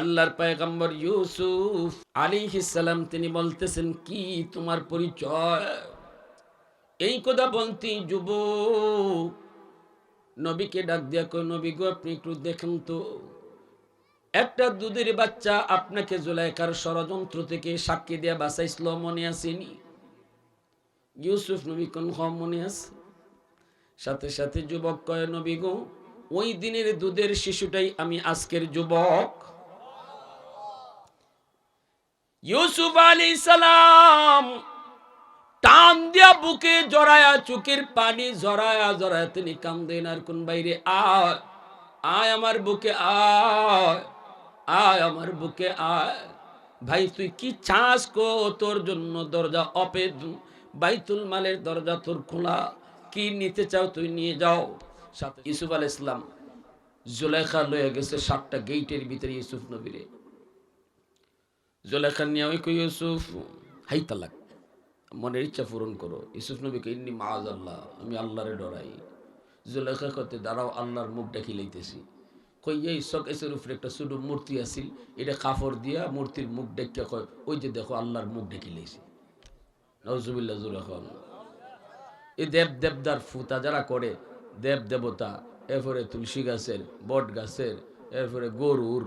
আল্লাহর পায়গম্বর ইউসুফ আলিহিসাল্লাম তিনি বলতেছেন, কি তোমার পরিচয়? এই কথা বলতে যুবক। নবীকে ডাক দিয়া কই নবী গো, আপনি একটু দেখেন তো। একটা দুধের বাচ্চা আপনাকে জুলাইকার ষড়যন্ত্র থেকে সাক্ষী দিয়া বাঁচাইছিল, মনে আসেনি? ইউসুফ, নবী কোন হ মনে আছে? সাথে সাথে যুবক কয়, নবী গো, ওই দিনের দুধের শিশুটাই আমি আজকের যুবক। ইউসুফ আলী সালাম, টান দিয়া বুকে জড়ায়া চুকের পানি জড়ায়া জড়ায়া তিনি কান্দেন, আর কোন বাইরে আয় আয় আমার বুকে, আয় আয় আমার বুকে, আয়। ভাই, তুই কি চাস কো তোর জন্য দরজা অপে বাইতুল মালের দরজা তোর খোলা, কি নিতে চাও তুই নিয়ে যাও। সাথে ইউসুফ আল ইসলাম জুলেখা লয়ে গেছে সাতটা গেইটের ভিতরে ইউসুফ নবীরে। জুলেখা নিয়ে ওই কই ইউসুফ? হাই তালাক, মনের ইচ্ছা পূরণ করো। ইউসুফ নবীকে ইন্নি মাজ আল্লাহ আমি আল্লাহরে ডরাই। জুলেখা করতে দাঁড়াও, আল্লাহর মুখ দেখি লইতেছি কই, এই শোকেসের উপরে একটা ছোট মূর্তি আছিল, এটা কাপড় দিয়া মূর্তির মুখ ডেকে কয়, ওই যে দেখো, আল্লাহর মুখ ডেকে লইছি নজুবিল্লা জুলেখা এই দেব দেবদার ফুতা যারা করে, দেব দেবতা, এরপরে তুলসী গাছের, বট গাছের, এরপরে গরুর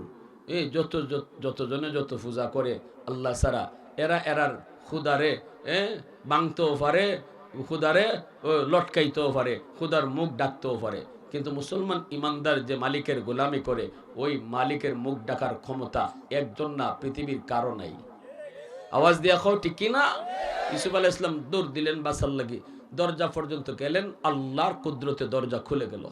এই যত যত- যতজনে যত পূজা করে, আল্লাহ সারা এরা এরার খুদারে এ বাংতেও পারে খুদারে লটকাইতেও পারে খুদার মুখ ডাকতেও পারে। কিন্তু মুসলমান ইমানদার যে মালিকের গোলামি করে, ওই মালিকের মুখ ডাকার ক্ষমতা একজন না, পৃথিবীর কারও নাই। আওয়াজ দিয়া খাও ঠিক কি না ইসুফ আলাহ ইসলাম দৌড় দিলেন বাসার লাগি। দরজা পর্যন্ত গেলেন, আল্লাহর কুদরতে দরজা খুলে গেল।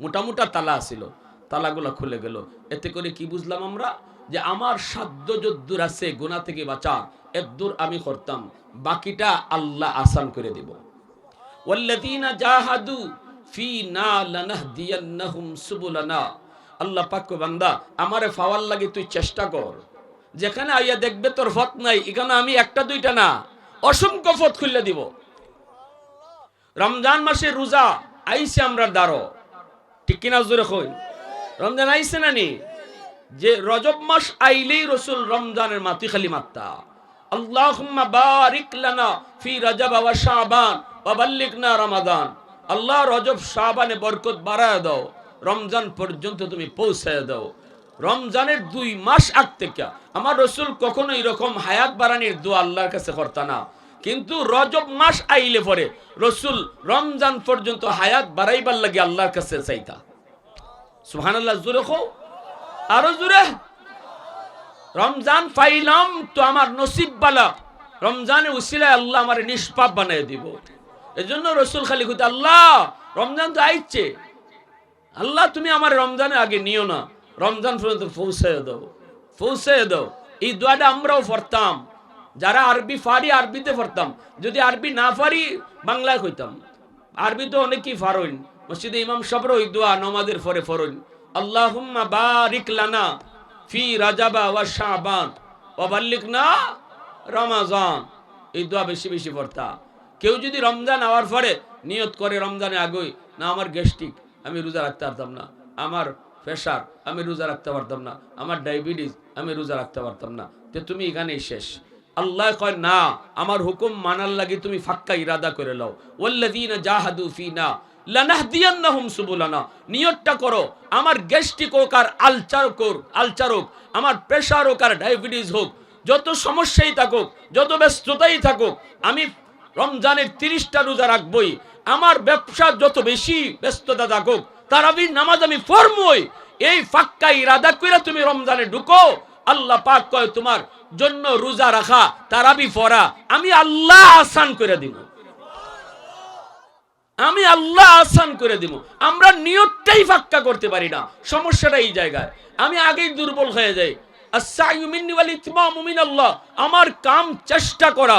মোটা মোটা তালা আছিল। তালাগুলা খুলে গেল। এতে করে কি বুঝলাম আমরা? যে আমার সাধ্য যদ্দুর আছে গুণা থেকে বাঁচা এদ্দুর আমি করতাম। বাকিটা আল্লাহ আসান করে দিব। জাহাদু আল্লাহ পাক বান্দা, আমারে ফাওয়ার লাগে তুই চেষ্টা কর। যেখানে আইয়া দেখবে তোর ফত নাই, এখানে আমি একটা, দুইটা না। অসংখ্য ফত খুললে দিব। রমজান মাসে রোজা, আইসে আমরা দাঁড়ো। ঠিক কিনা জোরে কই? রমজান আইসে না নি? যে রজব মাস আইলেই রসুল রমজানের মাতি খালি মাত্তা আল্লাহুম্মা বারিক লানা ফি রজব ওয়া শাবান ওয়া বাল্লিগনা রমাদান। আল্লাহ রজব শাবানে বরকত বাড়ায় দাও। রমজান পর্যন্ত তুমি পৌঁছায় দাও। রমজানের দুই মাস আগ থেকে আমার রসুল কখনো এরকম হায়াত বাড়ানির দোয়া আল্লাহর কাছে করতা না। কিন্তু রজব মাস আইলে পরে রসুল রমজান পর্যন্ত হায়াত বাড়াইবার লাগে আল্লাহর কাছে চাইতা। জোরে খো আরও জোরে। রমজান তো আমার নসিব বালা। রমজানে আল্লাহ আমার নিষ্পাপ দিব। এজন্য রসুল খালি আল্লাহ, রমজান তো আল্লাহ, তুমি আমার রমজানের আগে নিও না। রমজান পর্যন্ত পৌঁছায় দাও। পৌঁছায় দাও। এই দোয়াটা আমরাও পড়তাম। যারা আরবি ফারি, আরবিতে পড়তাম। যদি আরবি না পারি বাংলায় কইতাম। আরবি তো অনেকেই ফারইন। মসজিদে ইমাম সবর ওই দোয়া নমাজের পরে ফরইন আল্লাহুম্মা বারিক লানা ফি রাজাবা ওয়া শাবান ওয়া রমাজান। এই দোয়া বেশি বেশি পড়তা। কেউ যদি রমজান আওয়ার পরে নিয়ত করে রমজানে না, আমার গ্যাস্ট্রিক, আমি রোজা রাখতে পারতাম না। আমার প্রেশার, আমি রোজা রাখতে পারতাম না। আমার ডায়াবেটিস, আমি রোজা রাখতে পারতাম না। তো তুমি এখানেই শেষ। আল্লাহ কয়, না, আমার হুকুম মানার লাগি তুমি ফাক্কা ইরাদা করে লও। ওয়াল্লাযীনা জাহাদু ফিনা লানাহদিয়ান্নাহুম সুবুলানা। নিয়তটা করো। আমার গ্যাস্ট্রিক হোক আর আলচার হোক আলচার হোক, আমার প্রেশার হোক আর ডায়াবেটিস হোক, যত সমস্যাই থাকুক, যত ব্যস্ততাই থাকুক, আমি রমজানের তিরিশটা রোজা রাখবই। আমার ব্যবসা যত বেশি ব্যস্ততা থাকুক, তারাবির নামাজ আমি পড়বই। এই ফাক্কা ইরাদা করে তুমি রমজানে ঢুকো, আল্লাহ পাক কয়, তোমার জন্য রোজা রাখা, তারাবি পড়া, আমি আল্লাহ আসান করে দিব। আমি আল্লাহ আসান করে দিব। আমরা নিয়তটাই ফাক্কা করতে পারি না। সমস্যাটা এই জায়গায়। আমি আগেই দুর্বল হয়ে যাই। আমার কাম চেষ্টা করা।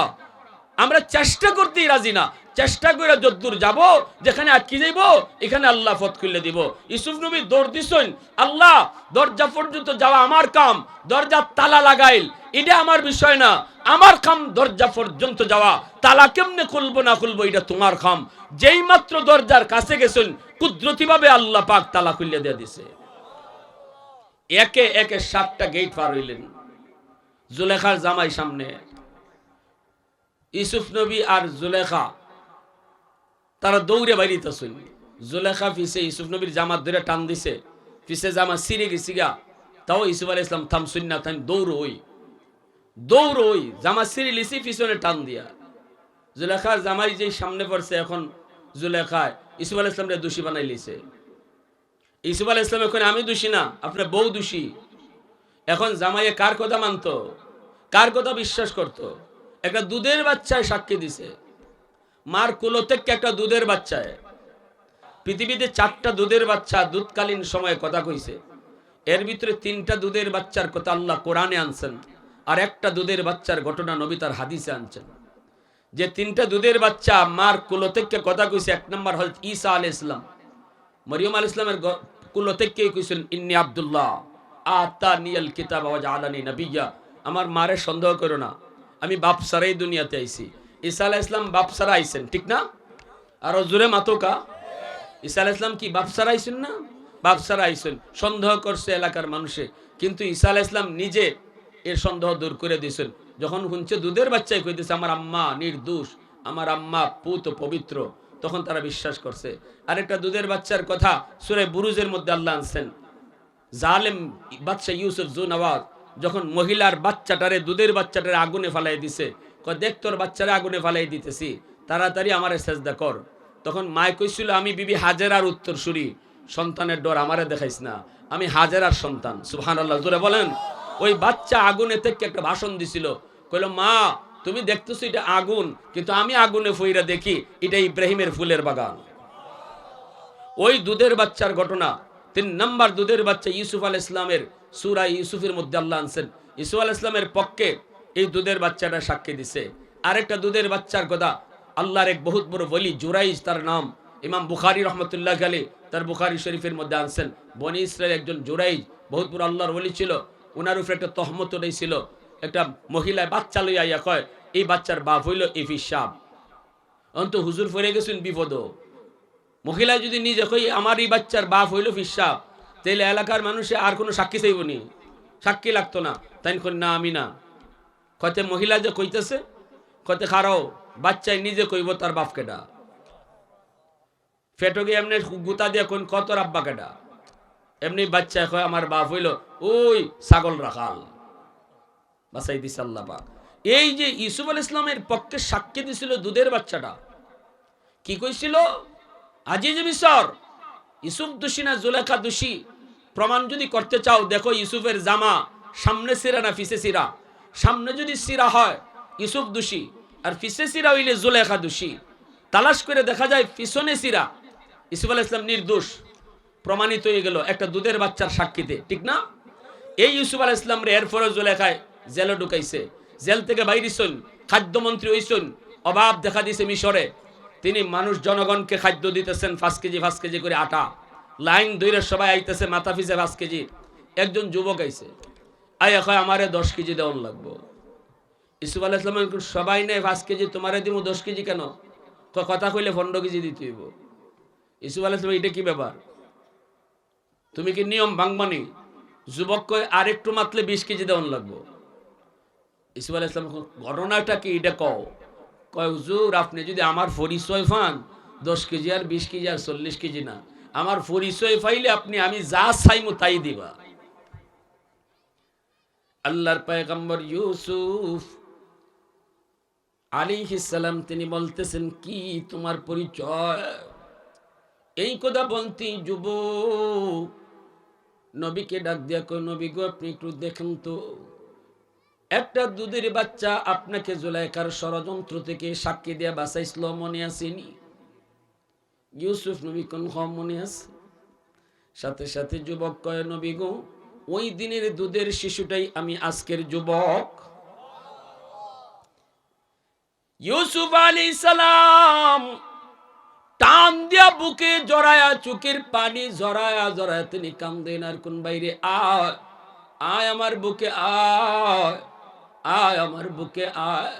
আমরা চেষ্টা করতেই রাজি না। চেষ্টা করে যদ্দূর যাব, যেখানে আটকে যাইব, এখানে আল্লাহ ফত খুলে দিব। ইসুফ নবী দৌড় দিছেন, আল্লাহ, দরজা পর্যন্ত যাওয়া আমার কাম, দরজা তালা লাগাইল। এটা আমার বিষয় না। আমার কাম দরজা পর্যন্ত যাওয়া। তালা কেমনে খুলবো না খুলবো, এটা তোমার কাম। যেই মাত্র দরজার কাছে গেছেন কুদরতি ভাবে আল্লাহ পাক তালা খুলে দিয়ে দিছে। একে একে সাতটা গেট পার হইলেন, জুলেখার জামাই সামনে। ইসুফ নবী আর জুলেখা তারা দৌড়ে বাইরিতেছেন জুলেখা ফিসে ইসুফ নবীর জামা ধরে টান দিছে। ফিসে জামা সিরে গেছি গা তাও ইসুফ আলাই ইসলাম থামসুন না তাই দৌড় ওই। দৌড় ওই জামা সিরি লিসি পিছনে টান দিয়া। জুলেখার জামাই যে সামনে পড়ছে, এখন জুলেখায় ইসুফ আলাহ ইসলামরে দোষী বানাই লিছে। ইসুফ আলাহ ইসলাম এখন আমি দোষী না, আপনার বউ দোষী। এখন জামাইয়ে কার কথা মানতো? কার কথা বিশ্বাস করত? একটা দুধের বাচ্চায় সাক্ষী দিছে। মার কুলো থেকে একটা দুধের বাচ্চায় পৃথিবীতে চারটা দুধের বাচ্চা দুধকালীন সময়ে কথা কইছে। এর ভিতরে তিনটা দুধের বাচ্চার কথা আল্লাহ কোরআনে আনছেন আর একটা দুধের বাচ্চার ঘটনা নবী তার হাদিসে আনছেন। যে তিনটা দুধের বাচ্চা মার কুলো থেকে কথা কইছে, এক নম্বর হজরত ঈসা আল ইসলাম মরিয়ম আল ইসলামের কুলো থেকে কইছেন, ইন্নি আব্দুল্লাহ আতা নিয়াল কিতাব আওয়াজ আলানি নবিয়া আমার মারে সন্দেহ করো না, আমি বাপ সারাই দুনিয়াতে আইছি। ঈসা আলাহ ইসলাম বাপ সারা আইছেন, ঠিক না? আরও জোরে মাতোকা ঈসা আলাহ ইসলাম কি বাপ সারা আইছেন না? বাপ সারা আইছেন। সন্দেহ করছে এলাকার মানুষে। কিন্তু ঈসা আলাহ ইসলাম নিজে এর সন্দেহ দূর করে দিয়েছেন। যখন শুনছে দুধের বাচ্চাই কইতেছে, আমার আম্মা নির্দোষ, আমার আম্মা পুত পবিত্র। তখন তারা বিশ্বাস করছে। আরেকটা দুধের বাচ্চার কথা সুরে বুরুজের মধ্যে আল্লাহ আনছেন। জালেম বাচ্চা ইউসুফ জুনাওয়াজ যখন মহিলার বাচ্চাটারে, দুধের বাচ্চাটারে আগুনে ফালাই দিছে দেখ তোর বাচ্চারে আগুনে ফালাই দিতেছি, তাড়াতাড়ি আমারে সেজদা কর। তখন মায় কইছিল, আমি বিবি হাজেরার উত্তর সুরি সন্তানের ডর, আমারে দেখাইস না, আমি হাজেরার সন্তান। সুবহান আল্লাহ জোরে বলেন। ওই বাচ্চা আগুনে থেকে একটা ভাষণ দিছিল, কইল, মা, তুমি দেখতেছো এটা আগুন, কিন্তু আমি আগুনে ফইরা দেখি, এটা ইব্রাহিমের ফুলের বাগান। ওই দুধের বাচ্চার ঘটনা, তিন নম্বর দুধের বাচ্চা ইউসুফ আল ইসলামের সুরা ইউসুফের মধ্যে আল্লাহ আনছেন। ইউসুফ আল ইসলামের পক্ষে এই দুধের বাচ্চাটা সাক্ষী দিছে। আরেকটা দুধের বাচ্চার কথা, আল্লাহর এক বহুত বড় বলি জুরাইজ তার নাম। ইমাম বুখারি রহমতুল্লাহ আলী তার বুখারি শরীফের মধ্যে আনছেন। বনি ইসরায়েল একজন জুরাইজ বহুত বড় আল্লাহর বলি ছিল। ওনার উপরে একটা তহমত ছিল। একটা মহিলায় বাচ্চা লইয়া ইয়া কয়, এই বাচ্চার বাপ হইল ইফিস সাহ অন্ত হুজুর ফিরে গেছেন বিপদ মহিলা যদি নিজে কই আমার এই বাচ্চার বাপ হইল ফিসাব তাইলে এলাকার মানুষে আর কোনো সাক্ষী চাইব নি। সাক্ষী লাগতো না। তাই না, আমি না। কতে মহিলা যে কইতেছে কতে খারাও বাচ্চাই নিজে কইব তার বাপ কেডা? ফেটকে এমনি গুতা দিয়ে কোন কত আব্বা কেডা? এমনি বাচ্চা কয়, আমার বাপ হইল ওই ছাগল রাখাল। বাসাই দিস আল্লাহ পাক। এই যে ইসুফ আল ইসলামের পক্ষে সাক্ষী দিছিল দুধের বাচ্চাটা, কি কইছিল? আজিজ মিশর ইসুফ দোষী না জুলেখা দোষী? প্রমাণ যদি করতে চাও, দেখো ইসুফের জামা, সামনে সিরা না ফিসে সিরা? সামনে যদি সিরা হয় ইসুফ দোষী, আর ফিসে সিরা হইলে জুলেখা দোষী। তালাশ করে দেখা যায় পিছনে সিরা ইসুফ আল ইসলাম নির্দোষ, প্রমাণিত হয়ে গেল একটা দুধের বাচ্চার সাক্ষীতে, ঠিক না? এই ইউসুফ আল ইসলাম রে এরপরে জুলেখায় জেলে ঢুকাইছে। জেল থেকে বাইরিছন খাদ্যমন্ত্রী হইছন, অভাব দেখা দিছে মিশরে। তিনি মানুষ জনগণকে খাদ্য দিতেছেন, পাঁচ কেজি পাঁচ কেজি করে আটা। লাইন দৈরে সবাই আইতেছে, মাথা ফিসে পাঁচ কেজি। একজন যুবক আইছে। আই এখন আমারে দশ কেজি দেওয়ার লাগবো। ইসুফ আলাহ ইসলাম সবাই নেই, পাঁচ কেজি, তোমারে দিব দশ কেজি কেন? কথা কইলে পনেরো কেজি দিতে হইব। ইসুফ আলাহ ইসলাম এটা কি ব্যাপার? তুমি কি নিয়ম ভাঙবানি যুবক কয় আর একটু মাতলে বিশ কেজি দেওয়ান লাগবো। ইসুফ আলাহ ইসলাম ঘটনাটা কি? এটা কও। কয়, হুজুর, আপনি যদি আমার পরিচয় পান, দশ কেজি আর বিশ কেজি আর চল্লিশ কেজি না। আমার পরিচয় পাইলে আপনি আমি যা চাইমু তাই দিবা। আল্লাহর পায়গম্বর ইউসুফ আলী সালাম, তিনি বলতেছেন, কি তোমার পরিচয়? এই কথা বলতে যুবক নবীকে ডাক দিয়া কই নবী গো, আপনি একটু দেখেন তো, একটা দুধের বাচ্চা আপনাকে জুলাইকার ষড়যন্ত্র থেকে সাক্ষী দিয়া বাঁচাইছিল, মনে আসেনি ইউসুফ নবী কোন মনে আছে? সাথে সাথে যুবক কয়, নবী গো ওই দিনের দুধের শিশুটাই আমি আজকের যুবক। ইউসুফ আলী সালাম টান দিয়া বুকে জড়ায়া, চোখের পানি জড়ায়া জড়ায়া তিনি কান্দেন, আর কোন বাইরে আয় আয় আমার বুকে, আয় আয় আমার বুকে, আয়।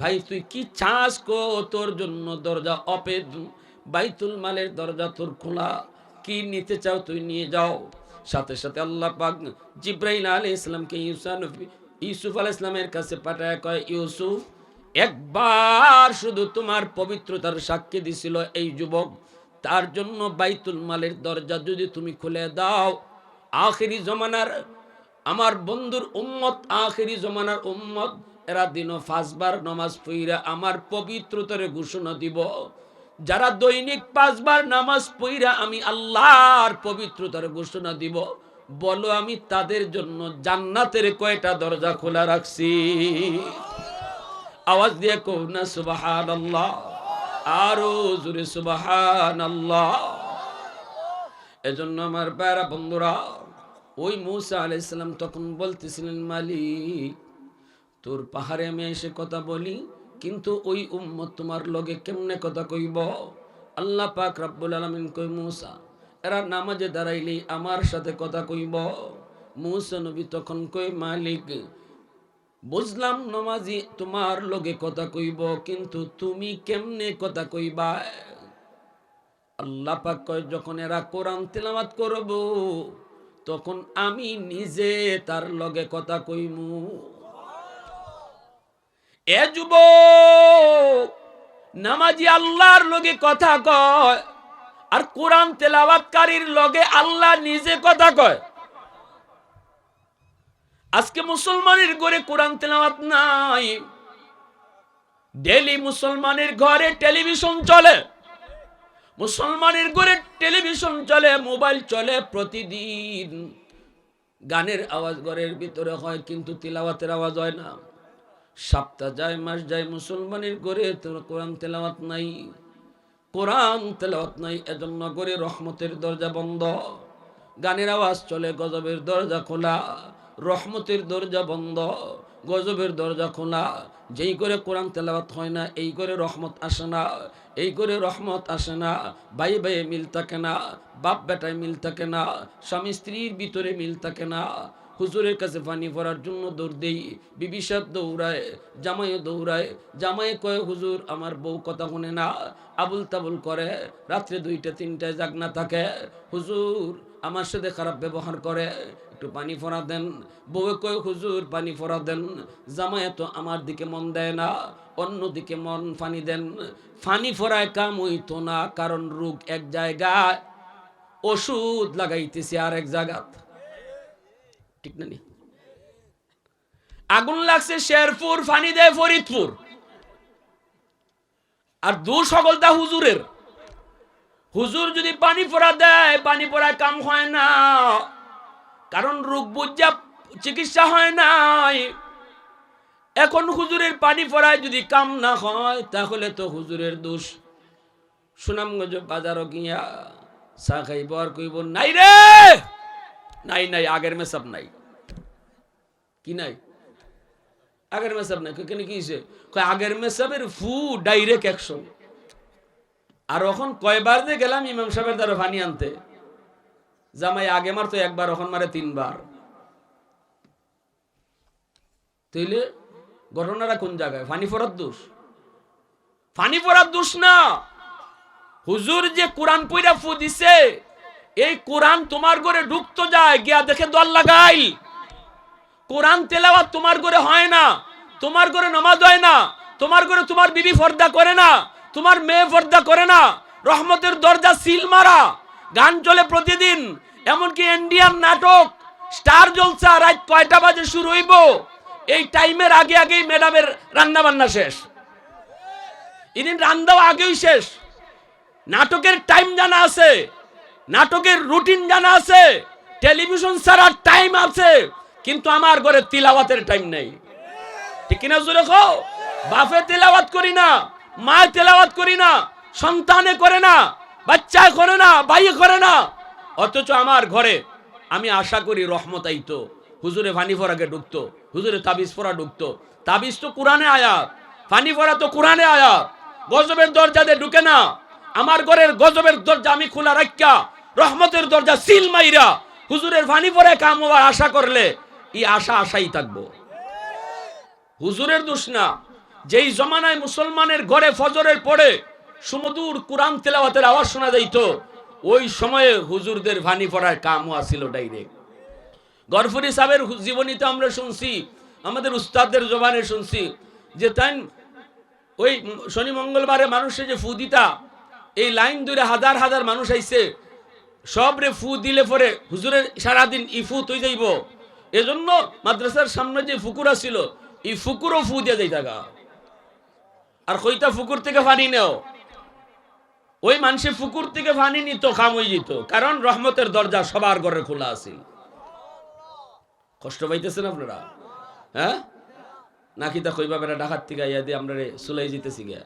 ভাই, তুই কি চাস কো তোর জন্য দরজা অপে বাইতুল মালের দরজা তোর খোলা। কি নিতে চাও তুই নিয়ে যাও। সাথে সাথে আল্লাহ পাক জিব্রাইল আলী ইসলামকে ইউসা নবী, ইউসুফ আল ইসলামের কাছে পাঠায়, কয়, ইউসুফ, একবার শুধু তোমার পবিত্রতার সাক্ষী দিছিল এই যুবক। তার জন্য বাইতুল মালের দরজা যদি তুমি খুলে দাও, আখেরি জমানার, আমার বন্ধুর উম্মত, আখেরি জমানার উম্মত, এরা দিনও পাঁচবার নমাজ পইরা আমার পবিত্রতারে ঘোষণা দিব। যারা দৈনিক পাঁচবার নামাজ পইরা আমি আল্লাহর পবিত্রতার ঘোষণা দিব, বলো আমি তাদের জন্য জান্নাতের কয়টা দরজা খোলা রাখছি? আওয়াজ দিয়ে কো না সুবাহান আল্লাহ আরও জোরে সুবাহান আল্লাহ এজন্য আমার প্যারা বন্ধুরা, ওই মৌসা আলাইসালাম তখন বলতেছিলেন, মালিক, তোর পাহাড়ে আমি এসে কথা বলি কিন্তু ওই উম্মত তোমার লগে কেমনে কথা কইব? আল্লাহ পাক রাব্বুল আলামিন কই মূসা, এরা নামাজে দাঁড়াইলেই আমার সাথে কথা কইব? মূসা নবী তখন কই মালিক, বুঝলাম নমাজি তোমার লগে কথা কইব, কিন্তু তুমি কেমনে কথা কইবা? আল্লাহ পাক কয়, যখন এরা কোরআন তেলাওয়াত করব, তখন আমি নিজে তার লগে কথা কইমু। এ যুব নামাজি আল্লাহর লগে কথা কয়, আর কোরআন তেলাওয়াতকারীর লগে আল্লাহ নিজে কথা কয়। আজকে মুসলমানের ঘরে কোরআন তেলাওয়াত নাই। ডেলি মুসলমানের ঘরে টেলিভিশন চলে। মুসলমানের ঘরে টেলিভিশন চলে, মোবাইল চলে প্রতিদিন। গানের আওয়াজ ঘরের ভিতরে হয়, কিন্তু তিলাওয়াতের আওয়াজ হয় না। সপ্তাহ যায়, মাস যায়, মুসলমানের ঘরে তোর কোরআন তেলাওয়াত নাই। কোরআন তেলাওয়াত নাই, এজন্য করে রহমতের দরজা বন্ধ। গানের আওয়াজ চলে, গজবের দরজা খোলা। রহমতের দরজা বন্ধ, গজবের দরজা খোলা। যেই করে কোরআন তেলাওয়াত হয় না, এই করে রহমত আসে না। এই করে রহমত আসে না, ভাই ভাইয়ে মিল থাকে না, বাপ বেটায় মিল থাকে না, স্বামী স্ত্রীর ভিতরে মিল থাকে না। হুজুরের কাছে পানি ভরার জন্য দৌড় দেই, বিবি সাহেব দৌড়ায়, জামাইও দৌড়ায়। জামাই কয়, হুজুর, আমার বউ কথা শুনে না আবুল তাবুল করে, রাত্রে দুইটা, তিনটায় জাগ না থাকে। হুজুর, আমার সাথে খারাপ ব্যবহার করে, একটু পানি ফোড়া দেন। বউয়ে কয়, হুজুর, পানি ফোড়া দেন। জামাই তো আমার দিকে মন দেয় না অন্য দিকে মন ফানি দেন। ফানি ফোড়ায় কাম হইতো না, কারণ রোগ এক জায়গায়, ওষুধ লাগাইতেছে আর এক জায়গাত। ঠিক না নি? আগুন লাগছে শেরপুর ফানি দেয় ফরিদপুর। আর দু সকলটা হুজুরের। হুজুর যদি পানি পড়া দেয়, পানি পড়ায় কাম হয় না। কারণ রোগ বুঝা চিকিৎসা হয় নাই। এখন হুজুরের পানি পড়ায় যদি কাম না হয়, তাহলে তো হুজুরের দোষ। সুনামগঞ্জ বাজারও গিয়া চা খাইব আর কইব নাই রে! নাই নাই, আগের মেসাব নাই। কি নাই? আগের মেসাব নাই। কেন কি হয়েছে আগের মেসাবের ফু ডাইরেক্ট একশো। আর এখন কয়বার যে গেলাম ইমাম সাহেবের দ্বারা পানি আনতে। জামাই আগে মারতো, একবার, এখন মারে তিনবার। তাইলে ঘটনাটা কোন জায়গায়? ফানি ফরার দোষ? ফানি ফরার দোষ না। হুজুর যে কোরআন পইরা ফু দিছে এই কোরআন তোমার ঘরে ঢুকতো যায়, গিয়া দেখে দল লাগাইল। কোরআন তেলাওয়াত তোমার ঘরে হয় না, তোমার ঘরে নামাজ হয় না, তোমার ঘরে তোমার বিবি ফর্দা করে না, তোমার মেয়ে ফর্দা করে না, রহমতের দরজা সিল মারা, গান চলে প্রতিদিন, এমনকি ইন্ডিয়ান নাটক, স্টার জলসা রাত কয়টা বাজে শুরু হইব, এই টাইমের আগে আগেই ম্যাডামের রান্না বান্না শেষ। ইদিন রান্নাও আগেই শেষ। নাটকের টাইম জানা আছে নাটকের রুটিন জানা আছে, টেলিভিশন ছাড়ার টাইম আছে, কিন্তু আমার ঘরে তিলাওয়াতের টাইম নেই। ঠিক কিনা জোরে খো বাপে তেলাওয়াত করি না মা তেলাওয়াত করি না, সন্তানে করে না, বাচ্চায় করে না, ভাইয়ে করে না। অথচ আমার ঘরে আমি আশা করি রহমত আইতো, হুজুরে ফানি ফরাকে ঢুকতো, হুজুরে তাবিজ ফোরা ঢুকতো। তাবিজ তো কোরআনে আয়াত, ফানি ফোরা তো কোরআনে আয়াত। গজবের দরজা দিয়ে ঢুকে না আমার ঘরের গজবের দরজা আমি খোলা রাখা রহমতের দরজা সিল মাইরা হুজুরের ফানি ফোরা কাম হওয়ার আশা করলে এই আশা আশাই থাকব। হুজুরের দোষ না, যেই জমানায় মুসলমানের ঘরে ফজরের পরে সুমধুর কোরআন তেলাওয়াতের আওয়াজ শোনা যাইত, ওই সময়ে হুজুরদের ভানি পড়ার কামও আসিল ডাইরেক্ট গরফুরি সাহেবের জীবনীতে আমরা শুনছি, আমাদের উস্তাদদের জবানে শুনছি, যে তাই ওই শনি মঙ্গলবারে মানুষের যে ফু দিতা এই লাইন ধরে হাজার হাজার মানুষ আইছে। সব রে ফু দিলে পরে হুজুরের সারাদিন ই ফু তুই যাইব। এজন্য মাদ্রাসার সামনে যে ফুকুর ছিল এই ফুকুরও ফু দিয়ে যাই থাকা আর কইতা ফুকুর থেকে পানি নেও। ওই মানুষের ফুকুর থেকে পানি নিত, খাম হয়ে যেত। কারণ রহমতের দরজা সবার ঘরে খোলা আছিল। কষ্ট পাইতেছেন আপনারা? হ্যাঁ? নাকি তা কইবা বেটা ডাকাত থেকে ইয়া দিয়ে আমরা সুলাই জিতেছি গিয়া?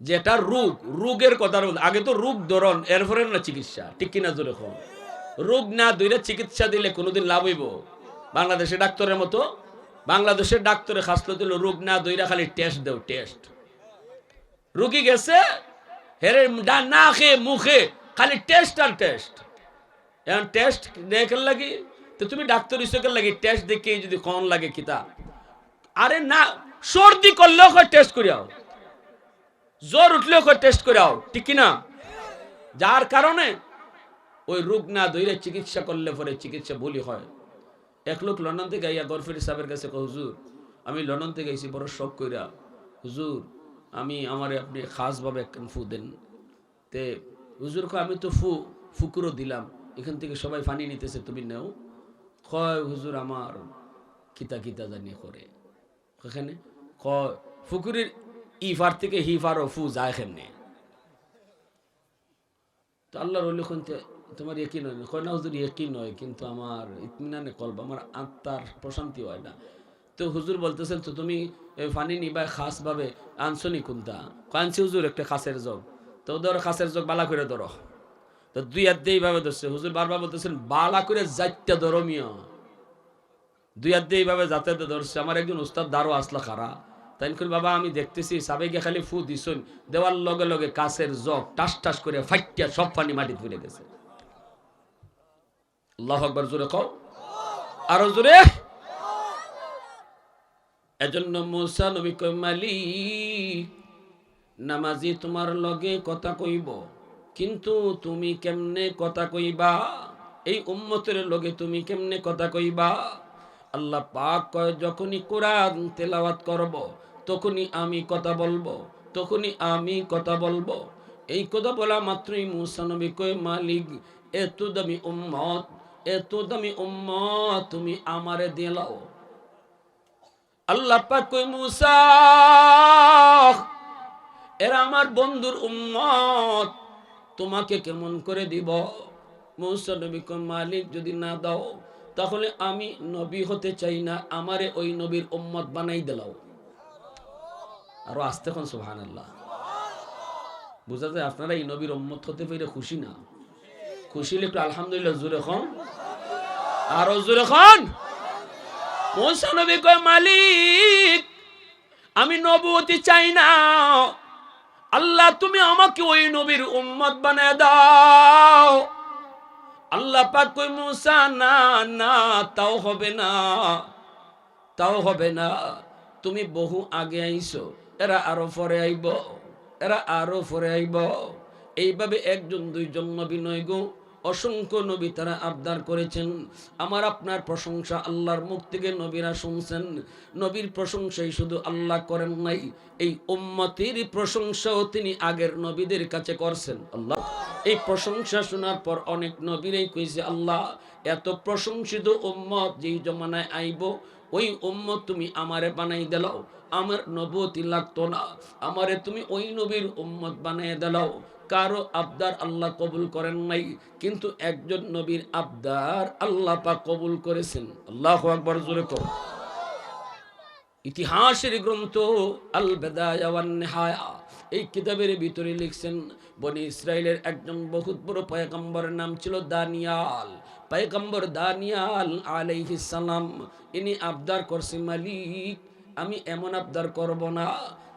যেটা রোগ, রোগের কথা আগে তো রোগ ধরন, এরপরে না চিকিৎসা। ঠিক কিনা জোরে কম রোগ না দইরা চিকিৎসা দিলে কোনোদিন লাভ হইব। বাংলাদেশে ডাক্তারের মতো, বাংলাদেশের ডাক্তারে খাসলো দিল রোগ না দইরা খালি টেস্ট দেও টেস্ট রুগী গেছে, হেরে না খেয়ে মুখে, খালি টেস্ট আর টেস্ট এখন টেস্ট দেখার লাগি? তো তুমি ডাক্তার হিসেবে লাগি? টেস্ট দেখে যদি কন লাগে কিতা। আরে না, সর্দি করলেও টেস্ট করিয়াও। জ্বর উঠলেও টেস্ট করিয়াও ঠিক কি না যার কারণে ওই রোগ না ধরে চিকিৎসা করলে পরে চিকিৎসা ভুলই হয়। এক লোক লন্ডন থেকে আইয়া গরফির সাহেবের কাছে হুজুর, আমি লন্ডন থেকে আইছি, বড় শখ কইরা। হুজুর, আমি আমারে আপনি খাসভাবে একখান ফু দেন। তে হুজুর কয়, আমি তো ফু, ফুকুরও দিলাম। এখান থেকে সবাই পানি নিতেছে, তুমি নেও। কয়, হুজুর, আমার কিতা কিতা জানিয়ে করে। এখানে কয়, ফুকুরের ইফার থেকে হিফার ও ফু যায় কেমনে তো আল্লাহর শুনতে তোমার একই নয় কয়, না হুজুর একই নয় কিন্তু আমার ইতমিনানে কলব, আমার আত্মার প্রশান্তি হয় না। তো হুজুর বলতেছেন, তো তুমি ফানি নিবা খাস ভাবে আনসনি কোনটা কানছি হুজুর, একটা খাসের জগ। তো ধরো, খাসের জগ বালা করে ধরো। তো দুই হাত দিয়ে এইভাবে ধরছে। হুজুর বারবার বলতেছেন, বালা করে যাইতে ধরো মিয়া। দুই হাত দিয়ে এইভাবে যাতায়াতে ধরছে। আমার একজন উস্তাদ দারো আসলা খারা। তাই করে বাবা, আমি দেখতেছি, সাবেকে খালি ফু দিছুন। দেওয়ার লগে লগে কাছের জগ টাস টাস করে ফাইটিয়া সব পানি মাটি ধরে গেছে। আল্লাহ আকবার, জোরে কও। আরও জোরে। এজন্য মুসা নবী কই মালিক, নামাজি তোমার লগে কথা কইব, কিন্তু তুমি কেমনে কথা কইবা? এই উম্মতের লগে তুমি কেমনে কথা কইবা? আল্লাহ পাক কয়, যখনই কোরআন তেলাওয়াত করব তখনই আমি কথা বলব, তখনই আমি কথা বলব। এই কথা বলা মাত্রই মুসা নবী কয়, মালিক, এত দামি উম্মত, এত দামি উম্মত তুমি আমারে দিলাও আল্লাহ পাক কই মুসা, এরা আমার বন্ধুর উম্মত, তোমাকে কেমন করে দিব? মুসা নবী মালিক, যদি না দাও, তাহলে আমি নবী হতে চাই না, আমারে ওই নবীর উম্মত বানাই দিলাও। আরও আসতে কোন সুহান আল্লাহ বুঝা যায় আপনারা এই নবীর উম্মত হতে পেরে খুশি না? খুশি একটু আলহামদুলিল্লাহ জোরে খন আরও জোরে খন মুসা নবী কয়, মালিক, আমি নবুয়তি চাই না। আল্লাহ, তুমি আমাকে ওই নবীর উম্মত বানায় দাও। আল্লাহ পাক কই মুসা, না না, তাও হবে না, তাও হবে না। তুমি বহু আগে আইছো। এরা আরও পরে আইব, এরা আরও পরে আইব। এইভাবে একজন, দুইজন নবী নয় গো। অসংখ্য নবী তারা আবদার করেছেন। আমার আপনার প্রশংসা আল্লাহর মুখ থেকে নবীরা শুনছেন। নবীর প্রশংসাই শুধু আল্লাহ করেন নাই, এই উম্মতের প্রশংসাও তিনি আগের নবীদের কাছে করছেন। আল্লাহ, এই প্রশংসা শোনার পর অনেক নবীরাই কইছে, আল্লাহ, এত প্রশংসিত উম্মত যেই জমানায় আইব ওই উম্মত তুমি আমারে বানাই দিলাও। আমার নবতি লাগতো না। আমারে তুমি ওই নবীর উম্মত বানাই দিলাও। কারও আবদার আল্লাহ কবুল করেন নাই। কিন্তু একজন নবীর আবদার আল্লাহ পাক কবুল করেছেন। আল্লাহ আকবর, জোরে কর ইতিহাসের গ্রন্থ আল বেদায়া এই কিতাবের ভিতরে লিখছেন, বনি ইসরায়েলের একজন বহুত বড় পয়গম্বরের নাম ছিল দানিয়াল। পয়গম্বর দানিয়াল সালাম, ইনি আবদার করছে, মালিক, আমি এমন আবদার করব না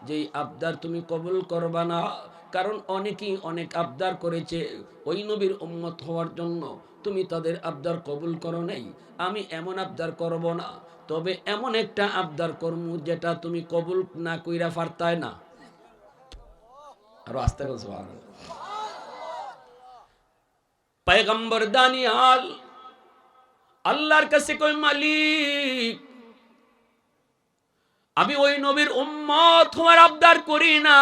যেই আবদার তুমি কবুল করবা না। কারণ অনেকেই অনেক আবদার করেছে ওই নবীর উম্মত হওয়ার জন্য। তুমি তাদের আবদার কবুল করো নাই, আমি এমন আবদার করব না। তবে এমন একটা আবদার কর্ম যেটা তুমি কবুল না কইরা পারতায় না। আরও আস্তে সুবহানাল্লাহ। পয়গম্বর দানিয়াল, আল্লাহর কাছে কই, মালিক, আমি ওই নবীর উম্মত তোমার আবদার করি না,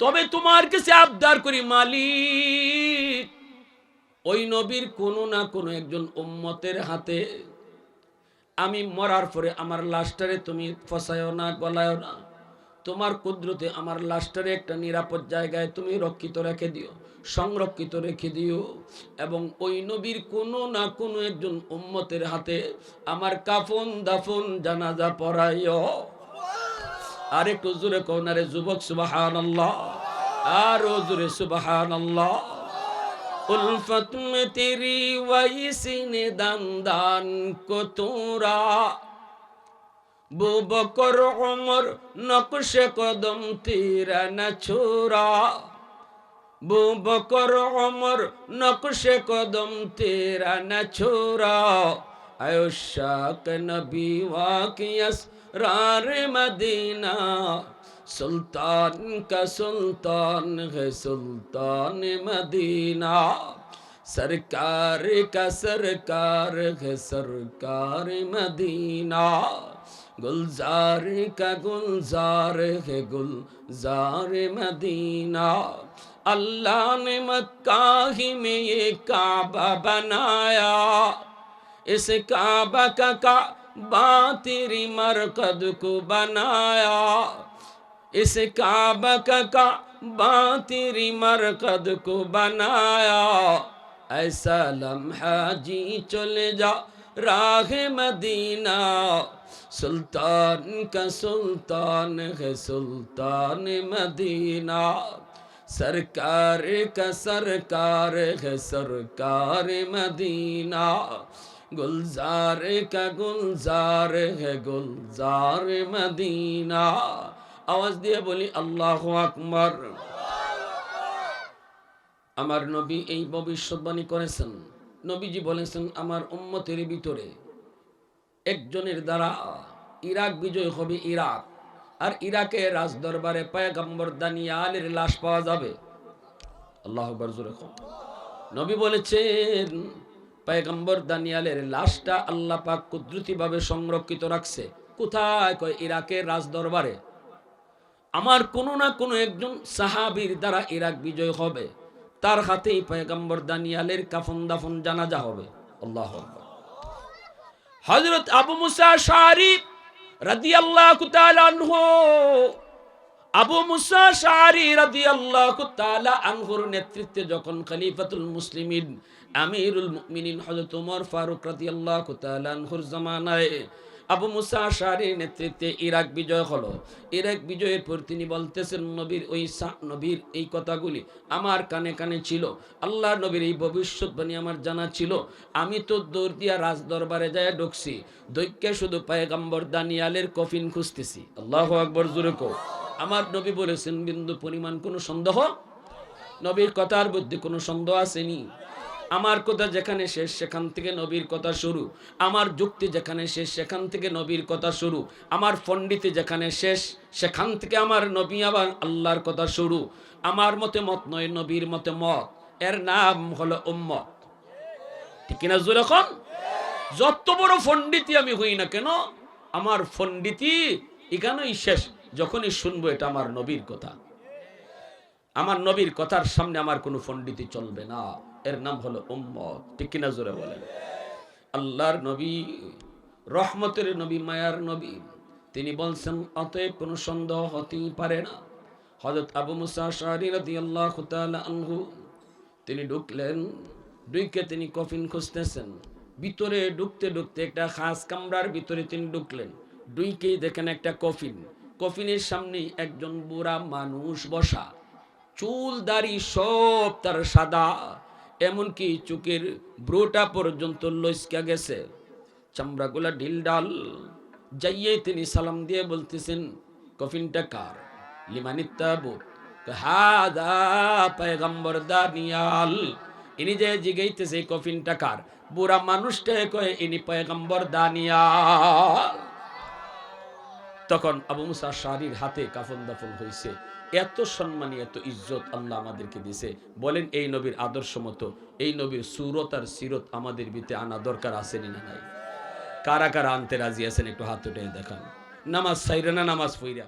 তবে তোমার কাছে আবদার করি, মালিক। ওই নবীর কোনো না কোনো একজন উম্মতের হাতে আমি মরার পরে আমার লাশটারে তুমি ফসায়ও না, গলায়ও না। তোমার কুদরতে আমার লাশটারে একটা নিরাপদ জায়গায় তুমি রক্ষিত রেখে দিও, সংরক্ষিত রেখে দিও। এবং ওই নবীর কোনো না কোনো একজন উম্মতের হাতে আমার কাফন দাফন জানাজা পড়াইও। আর একটু জোরে কনারে যুবক সুবাহান আল্লাহ আরও জোরে সুবাহান আল্লাহ উলফত মে তেরি ওয়াইসিনে দান দান কতুরা। को तोरा बो बकर उमर नक्श कदम तेरा न छोरा बो बकर उमर नक्श कदम तेरा न छोरा आयो शाक नबी वाकियस रार मदीना सुल्तान का सुल्तान है सुल्तान मदीना सरकार का सरकार है सरकार मदीना गुलजार का गुलजार है गुलजार मदीना। अल्लाह ने मक्का ही में ये काबा बनाया। इस काबा का काबा तेरी मरकद को बनाया। इस काबा का काबा तेरी मरकद को बनाया। ऐसा लम्हा जी चले जा রাহ মদিনা সুলতান কা সুলতান হে সুলতান মদিনা সরকার কা সরকার হে সরকার মদিনা গুলজার কা গুলজার হে গুলজার মদিনা আওয়াজ দিয়ে বলি আল্লাহ আকমার আমার নবী এই ভবিষ্যৎবাণী করেছেন। নবীজি বলেছেন আমার উম্মতের ভিতরে একজনের দ্বারা ইরাক বিজয় হবে ইরাক, আর ইরাকের রাজদরবারে পায়গাম্বর দানিয়ালের লাশ পাওয়া যাবে। আল্লাহ নবী বলেছেন, পায়গাম্বর দানিয়ালের লাশটা আল্লাহ পাক কুদরতিভাবে সংরক্ষিত রাখছে। কোথায়? কয়, ইরাকের রাজদরবারে। আমার কোনো না কোনো একজন সাহাবির দ্বারা ইরাক বিজয় হবে। তার হাতেই পয়গম্বর দানিয়ালের কাফন দাফন জানাজা হবে। আল্লাহ হযরত আবু মুসা শারি রাদিয়াল্লাহু আল্লাহ আনহু। আবু মুসা শারি রাদিয়াল্লাহু তাআলা আনহুর নেতৃত্বে যখন খলিফাতুল মুসলিমিন আমিরুল মুমিনিন হযরত ওমর ফারুক রাদিয়াল্লাহু তাআলা আনহুর জামানায় আবু মুসা আশারির নেতৃত্বে ইরাক বিজয় হলো। ইরাক বিজয়ের পর তিনি বলতেছেন, নবীর ওই নবীর এই কথাগুলি আমার কানে কানে ছিল। আল্লাহ নবীর এই ভবিষ্যৎবাণী আমার জানা ছিল। আমি তো দৌড় দিয়া রাজ দরবারে যায় ঢুকছি। দৈক্যে শুধু পায়গাম্বর দানিয়ালের কফিন খুঁজতেছি। আল্লাহ আকবর, জুরে কো আমার নবী বলেছেন, বিন্দু পরিমাণ কোনো সন্দেহ? নবীর কথার মধ্যে কোনো সন্দেহ আসেনি। আমার কথা যেখানে শেষ, সেখান থেকে নবীর কথা শুরু। আমার যুক্তি যেখানে শেষ, সেখান থেকে নবীর কথা শুরু। আমার পণ্ডিতে যেখানে শেষ, সেখান থেকে আমার নবী আবার আল্লাহর কথা শুরু। আমার মতে মত নয়, নবীর মতে মত। এর নাম হলো উম্মত। ঠিক কিনা জোর এখন যত বড় পণ্ডিতই আমি হই না কেন, আমার পণ্ডিতি এখানেই শেষ। যখনই শুনব এটা আমার নবীর কথা। আমার নবীর কথার সামনে আমার কোনো পণ্ডিতি চলবে না। এর নাম হলো উম্মত। ঠিক কিনা জোরে বলেন? আল্লাহর নবী, রহমতের নবী, মায়ার নবী, তিনি বলছেন, অতএব কোনো সন্দেহ হতেই পারে না। হজরত আবু মুসা শাহরি রাদিয়াল্লাহু তাআলা আনহু, তিনি ঢুকলেন, ঢুকে তিনি কফিন খুঁজতেছেন। ভিতরে ঢুকতে ঢুকতে একটা খাস কামরার ভিতরে তিনি ঢুকলেন। ডুইকেই দেখেন একটা কফিন। কফিনের সামনেই একজন বুড়া মানুষ বসা। চুল দাড়ি সব তার সাদা। এমনকি চোখের ব্রোটা পর্যন্ত লইসকা গেছে। চামড়াগুলা ঢিল ডাল যাইয়ে তিনি সালাম দিয়ে বলতেছেন, কফিনটা কার? লিমানিতাবুত হাদা পয়গম্বর দানিয়াল ইনি যে জিগাইতেছে কফিনটা কার? বুড়া মানুষটা কয়ে, ইনি পয়গম্বর দানিয়াল তখন আবু মুসা শাড়ির হাতে কাফন দাফন হয়েছে এত সম্মানী, এত ইজ্জত আল্লাহ আমাদেরকে দিছে। বলেন, এই নবীর আদর্শ মতো, এই নবীর সুরত আর সিরত আমাদের বিতে আনা দরকার আসেনি না নাই? কারা কারা আনতে রাজি আছেন, একটু হাত উঠে দেখান। নামাজ সাইরানা নামাজ ফইরা